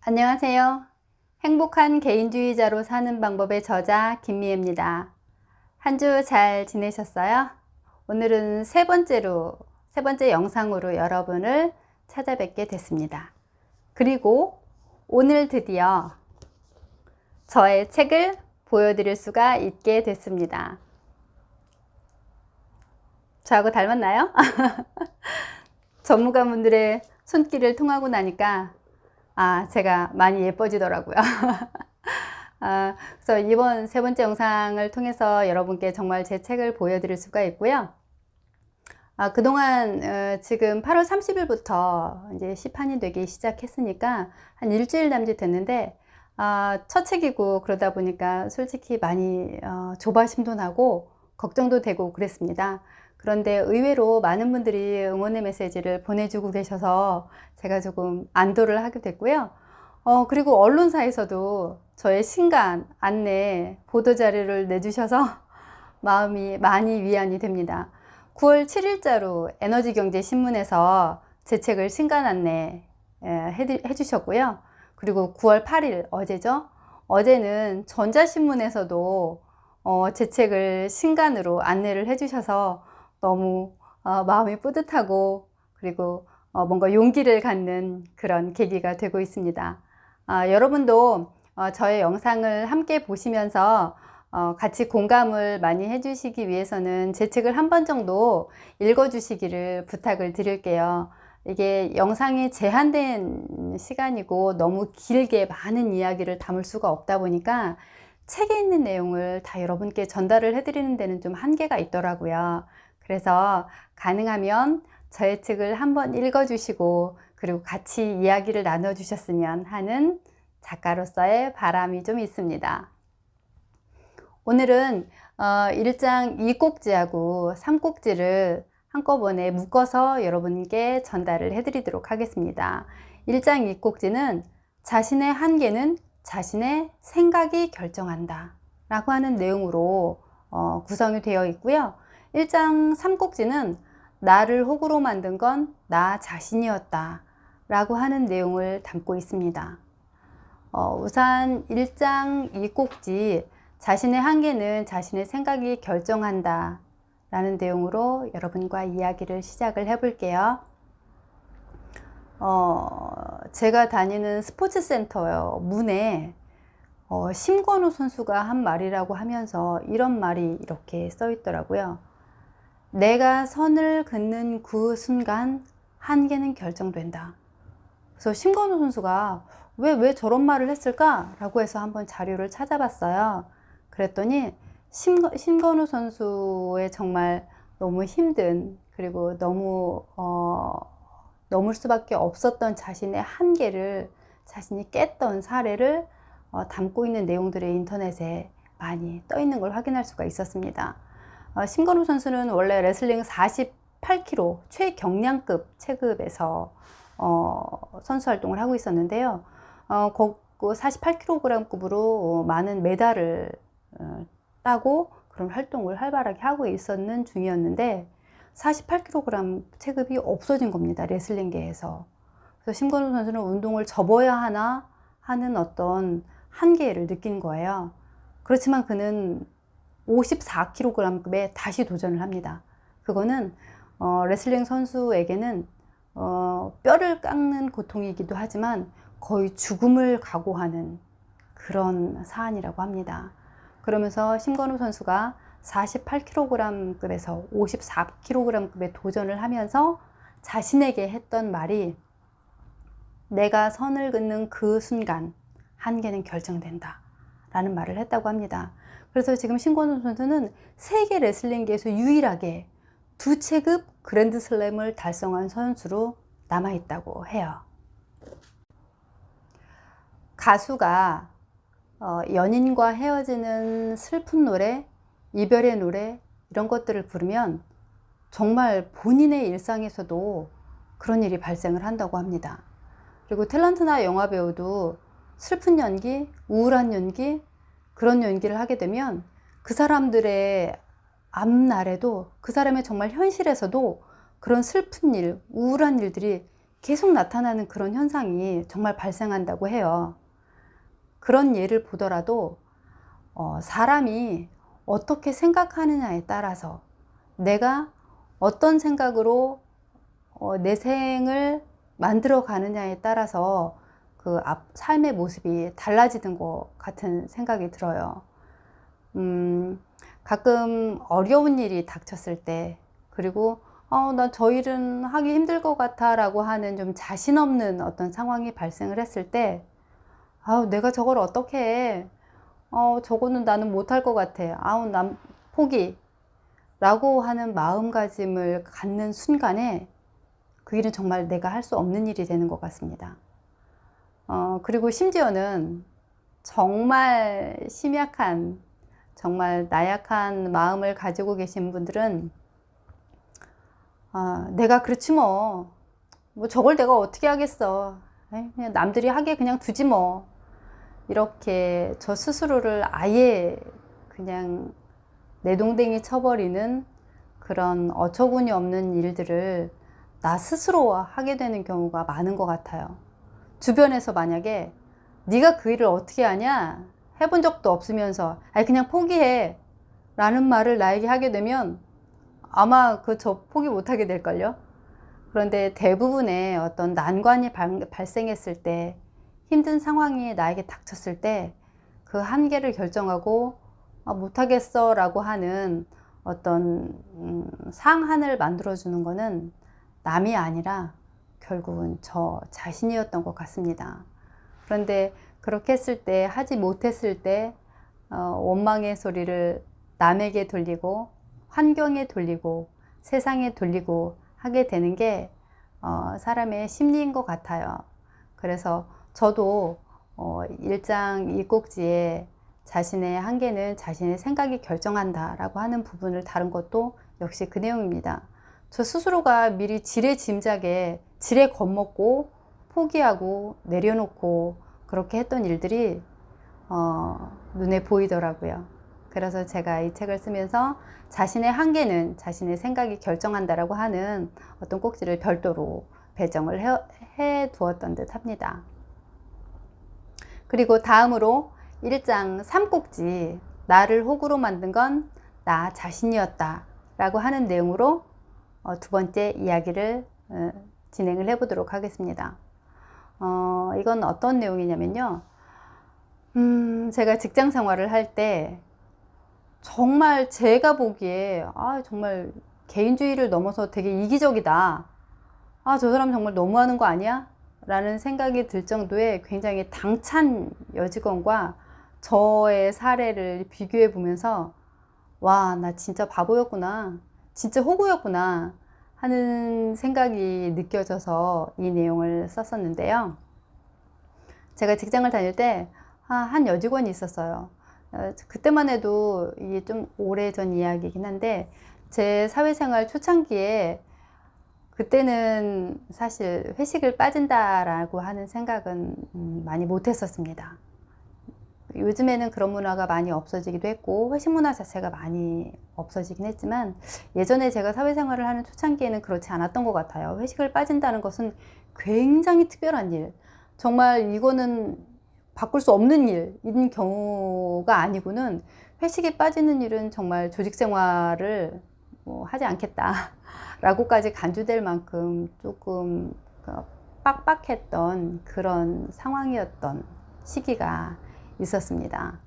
안녕하세요. 행복한 개인주의자로 사는 방법의 저자 김미애입니다. 한 주 잘 지내셨어요? 오늘은 세 번째로, 세 번째 영상으로 여러분을 찾아뵙게 됐습니다. 그리고 오늘 드디어 저의 책을 보여드릴 수가 있게 됐습니다. 저하고 닮았나요? 전문가분들의 손길을 통하고 나니까 아, 제가 많이 예뻐지더라고요. 아, 그래서 이번 세 번째 영상을 통해서 여러분께 정말 제 책을 보여드릴 수가 있고요. 아, 그동안 어, 지금 8월 30일부터 이제 시판이 되기 시작했으니까 한 일주일 남짓 됐는데 아, 첫 책이고 그러다 보니까 솔직히 많이 어, 조바심도 나고 걱정도 되고 그랬습니다. 그런데 의외로 많은 분들이 응원의 메시지를 보내주고 계셔서 제가 조금 안도를 하게 됐고요. 어, 그리고 언론사에서도 저의 신간, 안내, 보도자료를 내주셔서 마음이 많이 위안이 됩니다. 9월 7일자로 에너지경제신문에서 제 책을 신간 안내 해주셨고요. 그리고 9월 8일 어제죠. 어제는 전자신문에서도 어, 제 책을 신간으로 안내를 해주셔서 너무 어, 마음이 뿌듯하고 그리고 어, 뭔가 용기를 갖는 그런 계기가 되고 있습니다. 아, 여러분도 어, 저의 영상을 함께 보시면서 어, 같이 공감을 많이 해주시기 위해서는 제 책을 한 번 정도 읽어주시기를 부탁을 드릴게요. 이게 영상이 제한된 시간이고 너무 길게 많은 이야기를 담을 수가 없다 보니까 책에 있는 내용을 다 여러분께 전달을 해드리는 데는 좀 한계가 있더라고요. 그래서 가능하면 저의 책을 한번 읽어주시고 그리고 같이 이야기를 나눠주셨으면 하는 작가로서의 바람이 좀 있습니다. 오늘은 어, 1장 2꼭지하고 3꼭지를 한꺼번에 묶어서 여러분께 전달을 해드리도록 하겠습니다. 1장 2꼭지는 자신의 한계는 자신의 생각이 결정한다 라고 하는 내용으로 어, 구성이 되어 있고요. 1장 3꼭지는 나를 호구로 만든 건 나 자신이었다 라고 하는 내용을 담고 있습니다. 어, 우선 1장 2꼭지 자신의 한계는 자신의 생각이 결정한다 라는 내용으로 여러분과 이야기를 시작을 해 볼게요. 어, 제가 다니는 스포츠 센터요 문에 어, 심건우 선수가 한 말이라고 하면서 이런 말이 이렇게 써 있더라고요. 내가 선을 긋는 그 순간 한계는 결정된다. 그래서 심건우 선수가 왜, 왜 저런 말을 했을까? 라고 해서 한번 자료를 찾아봤어요. 그랬더니 심, 심건우 선수의 정말 너무 힘든 그리고 너무 어, 넘을 수밖에 없었던 자신의 한계를 자신이 깼던 사례를 어, 담고 있는 내용들이 인터넷에 많이 떠 있는 걸 확인할 수가 있었습니다. 어, 신건우 선수는 원래 레슬링 48kg 최경량급 체급에서 어, 선수 활동을 하고 있었는데요. 어, 48kg급으로 많은 메달을 어, 따고 그런 활동을 활발하게 하고 있었는 중이었는데 48kg 체급이 없어진 겁니다. 레슬링계에서. 그래서 신건우 선수는 운동을 접어야 하나 하는 어떤 한계를 느낀 거예요. 그렇지만 그는 54kg급에 다시 도전을 합니다. 그거는 어, 레슬링 선수에게는 어, 뼈를 깎는 고통이기도 하지만 거의 죽음을 각오하는 그런 사안이라고 합니다. 그러면서 심건우 선수가 48kg급에서 54kg급에 도전을 하면서 자신에게 했던 말이 내가 선을 긋는 그 순간 한계는 결정된다 라는 말을 했다고 합니다. 그래서 지금 신권우 선수는 세계 레슬링계에서 유일하게 두 체급 그랜드슬램을 달성한 선수로 남아있다고 해요. 가수가 어, 연인과 헤어지는 슬픈 노래, 이별의 노래, 이런 것들을 부르면 정말 본인의 일상에서도 그런 일이 발생을 한다고 합니다. 그리고 탤런트나 영화 배우도 슬픈 연기, 우울한 연기, 그런 연기를 하게 되면 그 사람들의 앞날에도 그 사람의 정말 현실에서도 그런 슬픈 일, 우울한 일들이 계속 나타나는 그런 현상이 정말 발생한다고 해요. 그런 예를 보더라도 어, 사람이 어떻게 생각하느냐에 따라서 내가 어떤 생각으로 어, 내 생을 만들어 가느냐에 따라서 그 앞, 삶의 모습이 달라지는 것 같은 생각이 들어요. 음, 가끔 어려운 일이 닥쳤을 때, 그리고, 어, 나저 일은 하기 힘들 것 같아 라고 하는 좀 자신 없는 어떤 상황이 발생을 했을 때, 아우, 내가 저걸 어떻게 해. 어, 저거는 나는 못할 것 같아. 아우, 난 포기. 라고 하는 마음가짐을 갖는 순간에 그 일은 정말 내가 할 수 없는 일이 되는 것 같습니다. 어, 그리고 심지어는 정말 심약한, 정말 나약한 마음을 가지고 계신 분들은 아, 내가 그렇지 뭐. 뭐 저걸 내가 어떻게 하겠어. 그냥 남들이 하게 그냥 두지 뭐. 이렇게 저 스스로를 아예 그냥 내동댕이 쳐버리는 그런 어처구니 없는 일들을 나 스스로 하게 되는 경우가 많은 것 같아요. 주변에서 만약에 네가 그 일을 어떻게 하냐? 해본 적도 없으면서 아니 그냥 포기해 라는 말을 나에게 하게 되면 아마 그 저 포기 못하게 될걸요. 그런데 대부분의 어떤 난관이 발, 발생했을 때 힘든 상황이 나에게 닥쳤을 때 그 한계를 결정하고 아, 못하겠어 라고 하는 어떤 음, 상한을 만들어주는 것은 남이 아니라 결국은 저 자신이었던 것 같습니다. 그런데 그렇게 했을 때, 하지 못했을 때, 어, 원망의 소리를 남에게 돌리고, 환경에 돌리고, 세상에 돌리고 하게 되는 게, 어, 사람의 심리인 것 같아요. 그래서 저도, 어, 일장 이 꼭지에 자신의 한계는 자신의 생각이 결정한다라고 하는 부분을 다룬 것도 역시 그 내용입니다. 저 스스로가 미리 지레 짐작에 지레 겁먹고 포기하고 내려놓고 그렇게 했던 일들이 어, 눈에 보이더라고요. 그래서 제가 이 책을 쓰면서 자신의 한계는 자신의 생각이 결정한다라고 하는 어떤 꼭지를 별도로 배정을 해, 해 두었던 듯 합니다. 그리고 다음으로 1장 3꼭지 나를 호구로 만든 건 나 자신이었다 라고 하는 내용으로 어, 두 번째 이야기를 어, 진행을 해보도록 하겠습니다. 어, 이건 어떤 내용이냐면요. 음, 제가 직장 생활을 할 때 정말 제가 보기에 아, 정말 개인주의를 넘어서 되게 이기적이다. 아, 저 사람 정말 너무하는 거 아니야? 라는 생각이 들 정도의 굉장히 당찬 여직원과 저의 사례를 비교해 보면서 와, 나 진짜 바보였구나. 진짜 호구였구나. 하는 생각이 느껴져서 이 내용을 썼었는데요. 제가 직장을 다닐 때, 아, 한 여직원이 있었어요. 어, 그때만 해도 이게 좀 오래전 이야기이긴 한데, 제 사회생활 초창기에 그때는 사실 회식을 빠진다라고 하는 생각은 음, 많이 못 했었습니다. 요즘에는 그런 문화가 많이 없어지기도 했고 회식 문화 자체가 많이 없어지긴 했지만 예전에 제가 사회생활을 하는 초창기에는 그렇지 않았던 것 같아요. 회식을 빠진다는 것은 굉장히 특별한 일. 정말 이거는 바꿀 수 없는 일인 경우가 아니고는 회식에 빠지는 일은 정말 조직 생활을 뭐 하지 않겠다라고까지 간주될 만큼 조금 그 빡빡했던 그런 상황이었던 시기가 있었습니다.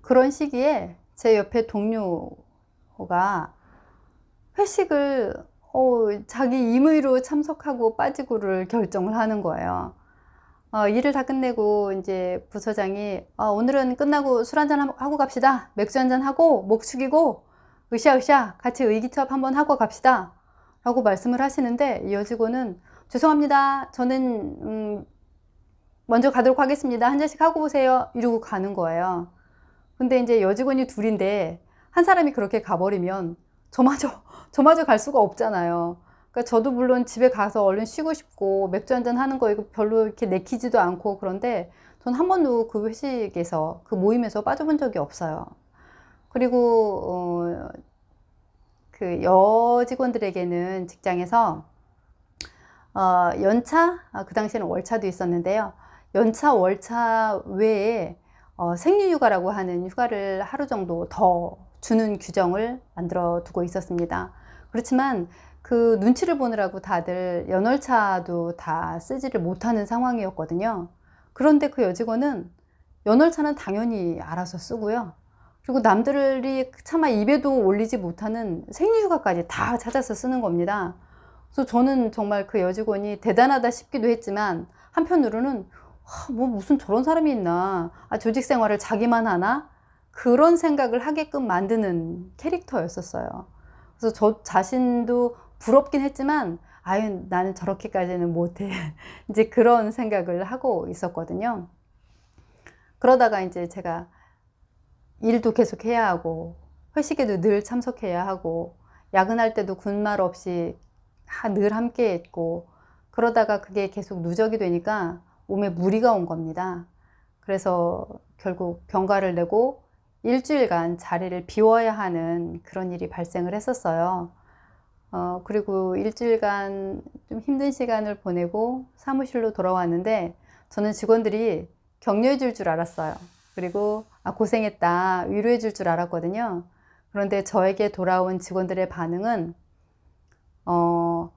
그런 시기에 제 옆에 동료가 회식을 어, 자기 임의로 참석하고 빠지고를 결정을 하는 거예요. 어, 일을 다 끝내고 이제 부서장이 어, 오늘은 끝나고 술 한잔 하고 갑시다. 맥주 한잔 하고 목 축이고 으쌰으쌰 같이 의기투합 한번 하고 갑시다. 라고 말씀을 하시는데 이 여직원은 죄송합니다. 저는 음, 먼저 가도록 하겠습니다. 한 잔씩 하고 오세요. 이러고 가는 거예요. 근데 이제 여직원이 둘인데 한 사람이 그렇게 가버리면 저마저 저마저 갈 수가 없잖아요. 그러니까 저도 물론 집에 가서 얼른 쉬고 싶고 맥주 한 잔 하는 거 이거 별로 이렇게 내키지도 않고 그런데 전 한 번도 그 회식에서 그 모임에서 빠져본 적이 없어요. 그리고 어, 그 여직원들에게는 직장에서 어, 연차, 아, 그 당시에는 월차도 있었는데요. 연차, 월차 외에 어, 생리휴가라고 하는 휴가를 하루 정도 더 주는 규정을 만들어 두고 있었습니다. 그렇지만 그 눈치를 보느라고 다들 연월차도 다 쓰지를 못하는 상황이었거든요. 그런데 그 여직원은 연월차는 당연히 알아서 쓰고요. 그리고 남들이 차마 입에도 올리지 못하는 생리휴가까지 다 찾아서 쓰는 겁니다. 그래서 저는 정말 그 여직원이 대단하다 싶기도 했지만 한편으로는 와, 뭐 무슨 저런 사람이 있나 아, 조직 생활을 자기만 하나 그런 생각을 하게끔 만드는 캐릭터였었어요. 그래서 저 자신도 부럽긴 했지만 아유 나는 저렇게까지는 못해 이제 그런 생각을 하고 있었거든요. 그러다가 이제 제가 일도 계속 해야 하고 회식에도 늘 참석해야 하고 야근할 때도 군말 없이 하- 늘 함께 했고 그러다가 그게 계속 누적이 되니까 몸에 무리가 온 겁니다. 그래서 결국 병가를 내고 일주일간 자리를 비워야 하는 그런 일이 발생을 했었어요. 어, 그리고 일주일간 좀 힘든 시간을 보내고 사무실로 돌아왔는데 저는 직원들이 격려해 줄 줄 알았어요. 그리고 아, 고생했다, 위로해 줄 줄 알았거든요. 그런데 저에게 돌아온 직원들의 반응은 어,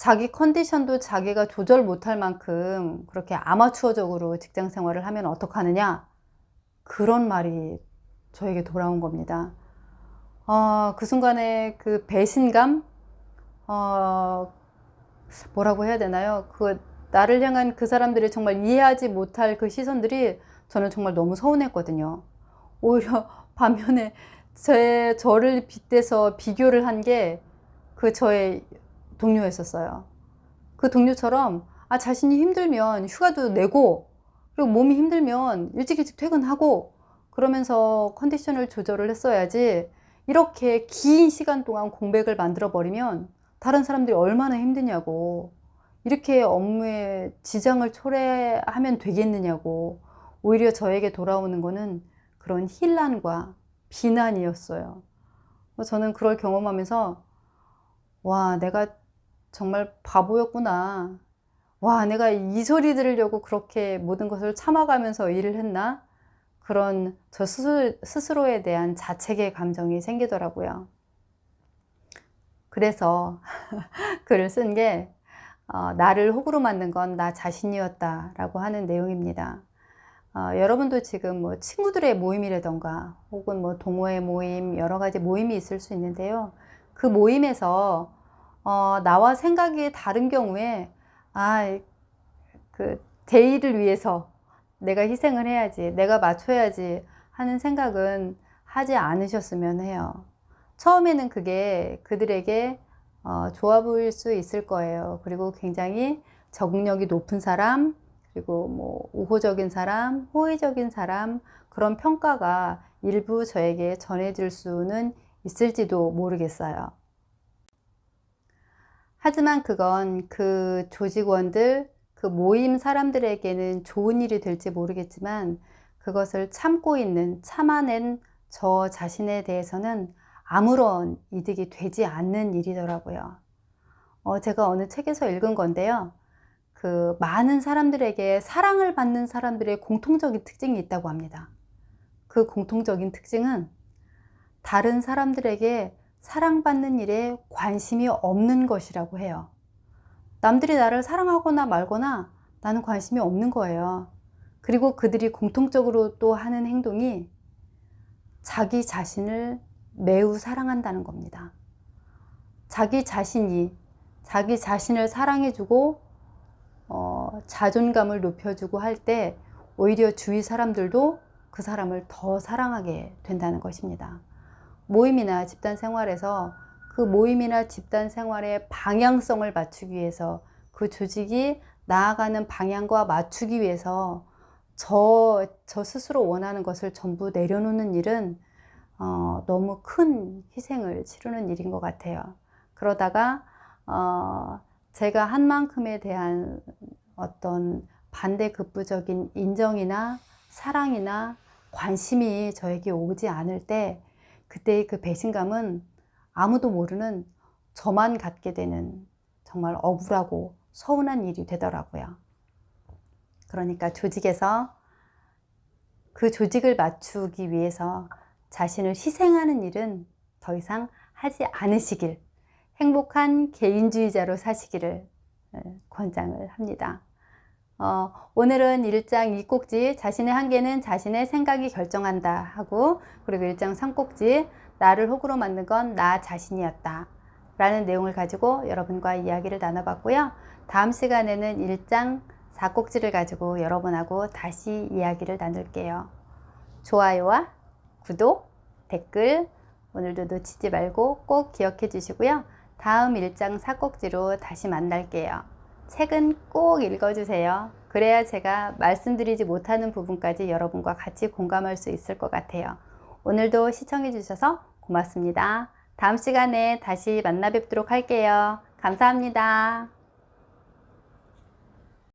자기 컨디션도 자기가 조절 못할 만큼 그렇게 아마추어적으로 직장 생활을 하면 어떡하느냐? 그런 말이 저에게 돌아온 겁니다. 어, 그 순간에 그 배신감? 어, 뭐라고 해야 되나요? 그, 나를 향한 그 사람들이 정말 이해하지 못할 그 시선들이 저는 정말 너무 서운했거든요. 오히려 반면에 제, 저를 빗대서 비교를 한 게 그 저의 동료였었어요. 그 동료처럼 아 자신이 힘들면 휴가도 내고 그리고 몸이 힘들면 일찍 일찍 퇴근하고 그러면서 컨디션을 조절을 했어야지 이렇게 긴 시간 동안 공백을 만들어 버리면 다른 사람들이 얼마나 힘드냐고 이렇게 업무에 지장을 초래하면 되겠느냐고 오히려 저에게 돌아오는 거는 그런 힐난과 비난이었어요. 저는 그걸 경험하면서 와, 내가 정말 바보였구나. 와, 내가 이 소리 들으려고 그렇게 모든 것을 참아가면서 일을 했나? 그런 저 스스로, 스스로 에 대한 자책의 감정이 생기더라고요. 그래서 글을 쓴 게, 어, 나를 호구로 만든 건 나 자신이었다라고 하는 내용입니다. 어, 여러분도 지금 뭐 친구들의 모임이라던가 혹은 뭐 동호회 모임, 여러 가지 모임이 있을 수 있는데요. 그 모임에서 어, 나와 생각이 다른 경우에 아, 그 대의를 위해서 내가 희생을 해야지, 내가 맞춰야지 하는 생각은 하지 않으셨으면 해요. 처음에는 그게 그들에게 어, 좋아 보일 수 있을 거예요. 그리고 굉장히 적응력이 높은 사람, 그리고 뭐 우호적인 사람, 호의적인 사람 그런 평가가 일부 저에게 전해질 수는 있을지도 모르겠어요. 하지만 그건 그 조직원들, 그 모임 사람들에게는 좋은 일이 될지 모르겠지만 그것을 참고 있는, 참아낸 저 자신에 대해서는 아무런 이득이 되지 않는 일이더라고요. 어, 제가 어느 책에서 읽은 건데요. 그 많은 사람들에게 사랑을 받는 사람들의 공통적인 특징이 있다고 합니다. 그 공통적인 특징은 다른 사람들에게 사랑받는 일에 관심이 없는 것이라고 해요. 남들이 나를 사랑하거나 말거나 나는 관심이 없는 거예요. 그리고 그들이 공통적으로 또 하는 행동이 자기 자신을 매우 사랑한다는 겁니다. 자기 자신이 자기 자신을 사랑해주고 어, 자존감을 높여주고 할 때 오히려 주위 사람들도 그 사람을 더 사랑하게 된다는 것입니다. 모임이나 집단 생활에서 그 모임이나 집단 생활의 방향성을 맞추기 위해서 그 조직이 나아가는 방향과 맞추기 위해서 저, 저 스스로 원하는 것을 전부 내려놓는 일은 어, 너무 큰 희생을 치르는 일인 것 같아요. 그러다가 어, 제가 한 만큼에 대한 어떤 반대급부적인 인정이나 사랑이나 관심이 저에게 오지 않을 때 그때의 그 배신감은 아무도 모르는 저만 갖게 되는 정말 억울하고 서운한 일이 되더라고요. 그러니까 조직에서 그 조직을 맞추기 위해서 자신을 희생하는 일은 더 이상 하지 않으시길, 행복한 개인주의자로 사시기를 예, 권장을 합니다. 어, 오늘은 1장 2꼭지 자신의 한계는 자신의 생각이 결정한다 하고 그리고 1장 3꼭지 나를 호구로 만든 건 나 자신이었다 라는 내용을 가지고 여러분과 이야기를 나눠봤고요. 다음 시간에는 1장 4꼭지를 가지고 여러분하고 다시 이야기를 나눌게요. 좋아요와 구독, 댓글 오늘도 놓치지 말고 꼭 기억해 주시고요. 다음 1장 4꼭지로 다시 만날게요. 책은 꼭 읽어주세요. 그래야 제가 말씀드리지 못하는 부분까지 여러분과 같이 공감할 수 있을 것 같아요. 오늘도 시청해 주셔서 고맙습니다. 다음 시간에 다시 만나 뵙도록 할게요. 감사합니다.